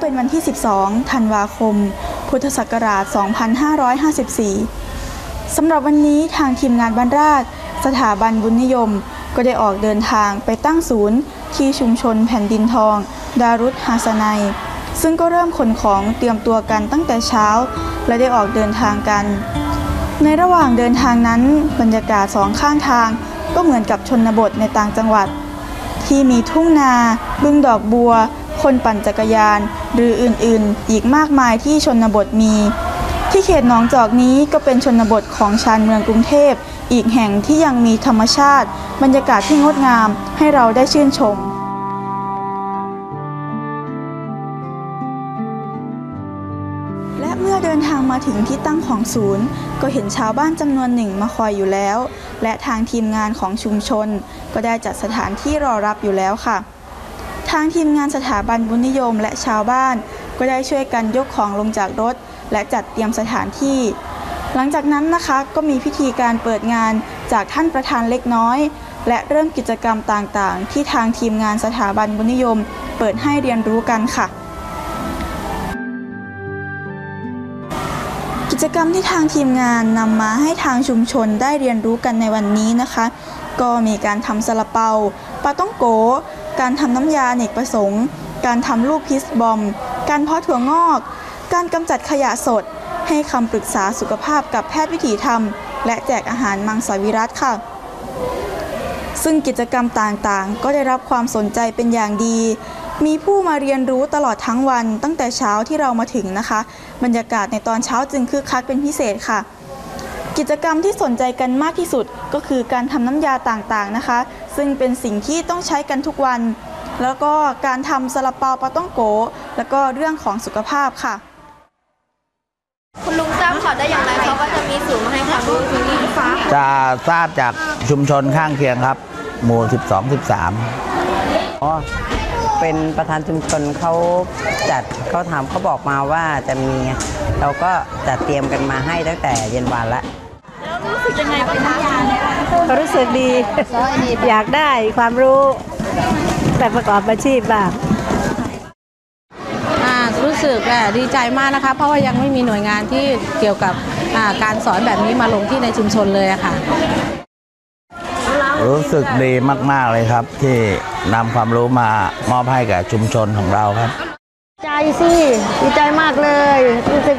เป็นวันที่ 12 ธันวาคม พุทธศักราช 2554 สำหรับวันนี้ทางทีมงานบ้านราช สถาบันบุญนิยม ก็ได้ออกเดินทางไปตั้งศูนย์ ที่ชุมชนแผ่นดินทอง ดารุธฮาสนัย ซึ่งก็เริ่มขนของเตรียมตัวกันตั้งแต่เช้า และได้ออกเดินทางกัน ในระหว่างเดินทางนั้นบรรยากาศสองข้างทาง ก็เหมือนกับชนบทในต่างจังหวัด ที่มีทุ่งนาบึงดอกบัว คนปั่นจักรยาน หรืออื่นๆ อีกมากมายที่ชนบทมี ที่เขตหนองจอกนี้ก็เป็นชนบทของชานเมืองกรุงเทพ อีกแห่งที่ยังมีธรรมชาติ บรรยากาศที่งดงามให้เราได้ชื่นชมและเมื่อเดินทางมาถึงที่ตั้งของศูนย์ ก็เห็นชาวบ้านจำนวนหนึ่งมาคอยอยู่แล้ว และทางทีมงานของชุมชน ก็ได้จัดสถานที่รอรับอยู่แล้วค่ะ ทางทีมงานสถาบันบุญนิยมและชาวบ้าน ก็ได้ช่วยกันยกของลงจากรถ และจัดเตรียมสถานที่ หลังจากนั้นนะคะก็มีพิธีการเปิดงานจากท่านประธานเล็กน้อย และเริ่มกิจกรรมต่างๆ ที่ทางทีมงานสถาบันบุญนิยม เปิดให้เรียนรู้กันค่ะกิจกรรมที่ทางทีมงานนำมาให้ทางชุมชนได้เรียนรู้กันในวันนี้นะคะ ก็มีการทำซาลาเปาปลาต้องโก การทำน้ำยาเนกประสงค์ การทำลูกพิสบอม การเพาะถั่วงอก การกำจัดขยะสด ให้คำปรึกษาสุขภาพกับแพทย์วิถีธรรม และแจกอาหารมังสวิรัตค่ะ ซึ่งกิจกรรมต่างๆ ก็ได้รับความสนใจเป็นอย่างดี มีผู้มาเรียนรู้ตลอดทั้งวันตั้งแต่เช้าที่เรามาถึงนะคะ บรรยากาศในตอนเช้าจึงคึกคักเป็นพิเศษค่ะกิจกรรมที่สนใจกันมากที่สุดก็คือการทำน้ำยาต่างๆนะคะ ซึ่งเป็นสิ่งที่ต้องใช้กันทุกวัน แล้วก็การทำซาลาเปาปาต้องโก แล้วก็เรื่องของสุขภาพค่ะ คุณลุงทราบข่าวได้อย่างไรเขาก็จะมีศูนย์มาให้ความรู้ที่นี่ฟ้าจะทราบจากชุมชนข้างเคียงครับ หมู่ 12 13อ๋อเป็นประธานชุมชนเขาจัดเขาถามเขาบอกมาว่าจะมีไงเราก็จัดเตรียมกันมาให้ตั้งแต่เย็นวันละก็ รู้สึกดี อยากได้ความรู้แบบประกอบอาชีพบ้างอ่ารู้สึกอะดีใจมากนะคะ เพราะว่ายังไม่มีหน่วยงานที่เกี่ยวกับอ่าการสอนแบบนี้มาลงที่ในชุมชนเลยอะค่ะ รู้สึกดีมาก ๆ เลยครับ ที่นำความรู้มามอบให้กับชุมชนของเราครับ ใจสิดีใจมากเลย รู้สึก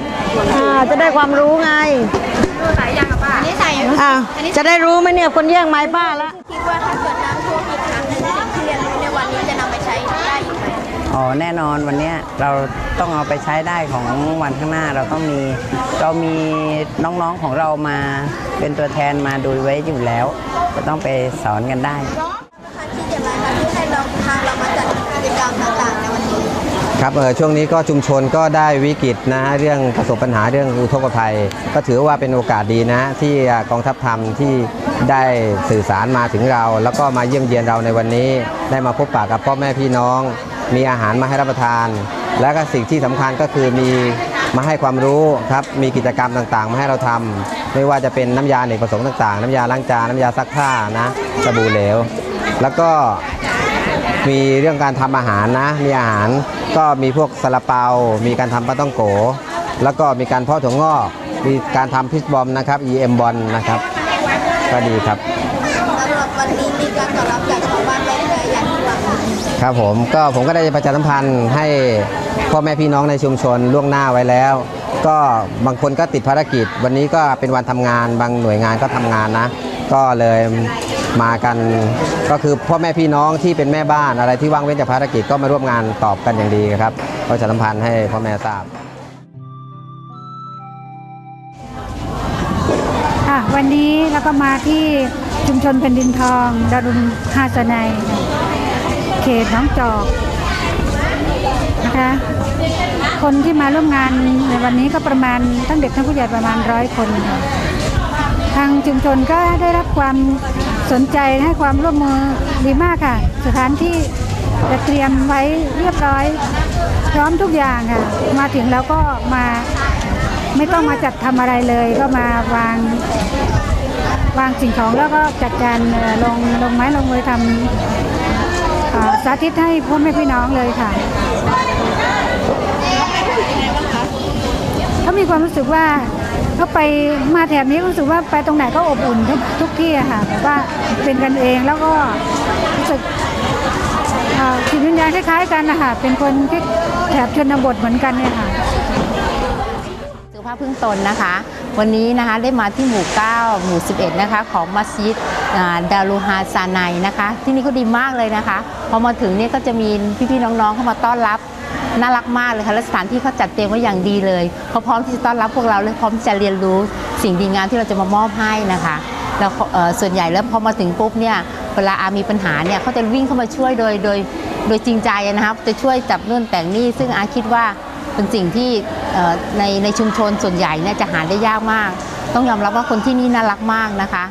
อ่าจะได้ความรู้ไงอันนี้ใส่อ่า จะได้รู้ไหมเนี่ยคนแย่งไม้ป้าละคิดว่าถ้าเกิดน้ำท่วมอีกครั้งหนึงสิ่งที่เรียนรู้ในวันนี้จะนำไปใช้ได้อีกไหมอ๋อแน่นอนวันเนี้ยเราต้องเอาไปใช้ได้ของวันข้างหน้าเราต้องมีเรามีน้องๆของเรามาเป็นตัวแทนมาดูไว้อยู่แล้ว จะต้องไปสอนกันได้ ท่านคิดอย่างไรคะที่ให้เราทางเรามาจัดกิจกรรมต่างๆในวันนี้ ครับเออช่วงนี้ก็ชุมชนก็ได้วิกฤตนะเรื่องประสบปัญหาเรื่องอุทกภัย ก็ถือว่าเป็นโอกาสดีนะ ที่กองทัพธรรมที่ได้สื่อสารมาถึงเรา แล้วก็มาเยี่ยมเยียนเราในวันนี้ ได้มาพบปะกับพ่อแม่พี่น้อง มีอาหารมาให้รับประทาน และก็สิ่งที่สำคัญก็คือมีมาให้ความรู้ครับมีกิจกรรมต่างๆ มาให้เราทำไม่ว่าจะเป็นน้ำยาเนกประสงค์ต่างๆ น้ำยาล้างจานน้ำยาซักผ้านะสบู่เหลว แล้วก็ มีเรื่องการทำอาหารนะ มีอาหารก็มีพวกซาลาเปา มีการทำปลาต้องโก แล้วก็มีการเพาะถั่วงอกมีการทำพิชบอมนะครับ EM บอลนะครับ ก็ดีครับสำหรับวันนี้มีการตอบรับจากชาวบ้านเป็นไงอย่างที่หวังครับผมก็ผมก็ได้ประชาสัมพันธ์ให้พ่อแม่พี่น้องในชุมชนล่วงหน้าไว้แล้ว ก็บางคนก็ติดภารกิจ วันนี้ก็เป็นวันทำงาน บางหน่วยงานก็ทำงานนะ ก็เลย มากันก็คือพ่อแม่พี่น้องที่เป็นแม่บ้านอะไรที่ว่างเว้นจากภารกิจก็มาร่วมงานตอบกันอย่างดีครับประสัมพันธ์ให้พ่อแม่ทราบค่ะวันนี้เราก็มาที่ชุมชนแผ่นดินทองดารุณฮาสนัยเขตหน้องจอกนะคะคนที่มาร่วมงานในวันนี้ก็ประมาณทั้งเด็กทั้งผู้ใหญ่ประมาณร้อยคน ทางชุมชนก็ได้รับความ สนใจให้ความร่วมมือดีมากค่ะ สถานที่จะเตรียมไว้เรียบร้อย พร้อมทุกอย่างค่ะ มาถึงแล้วก็มาไม่ต้องมาจัดทำอะไรเลย ก็มาวางวางสิ่งของแล้วก็จัดการลงลงไม้ลงมือทำสาธิตให้พ่อแม่พี่น้องเลยค่ะมีความรู้สึกว่า เขาไปมาแถบนี้รู้สึกว่าไปตรงไหนก็อบอุ่นทุกทุกที่อะค่ะแบบว่าเป็นกันเองแล้วก็รู้สึกจิตวิญญาณคล้ายๆกันนะคะเป็นคนที่แถบชนบทเหมือนกันเนี่ยค่ะสุภาพพึ่งตนนะคะ วันนี้นะคะได้มาที่หมู่ 9 หมู่ 11 นะคะ ของมัสยิดดารูฮาซาไนนะคะ ที่นี่เขาดีมากเลยนะคะ พอมาถึงเนี่ยก็จะมีพี่ๆน้องๆเข้ามาต้อนรับ น่ารักมากเลยค่ะและสถานที่เขาจัดเตรียมไว้อย่างดีเลยเขาพร้อมที่จะต้อนรับพวกเราและพร้อมที่จะเรียนรู้สิ่งดีงามที่เราจะมามอบให้นะคะแล้วส่วนใหญ่แล้วพอมาถึงปุ๊บเนี่ยเวลาอามีปัญหาเนี่ยเขาจะวิ่งเข้ามาช่วยโดยโดยโดยจริงใจนะครับ จะช่วยจับนู่นแต่งนี่ซึ่งอาคิดว่าเป็นสิ่งที่ในในชุมชนส่วนใหญ่เนี่ยจะหาได้ยากมาก ต้องยอมรับว่าคนที่นี่น่ารักมากนะคะ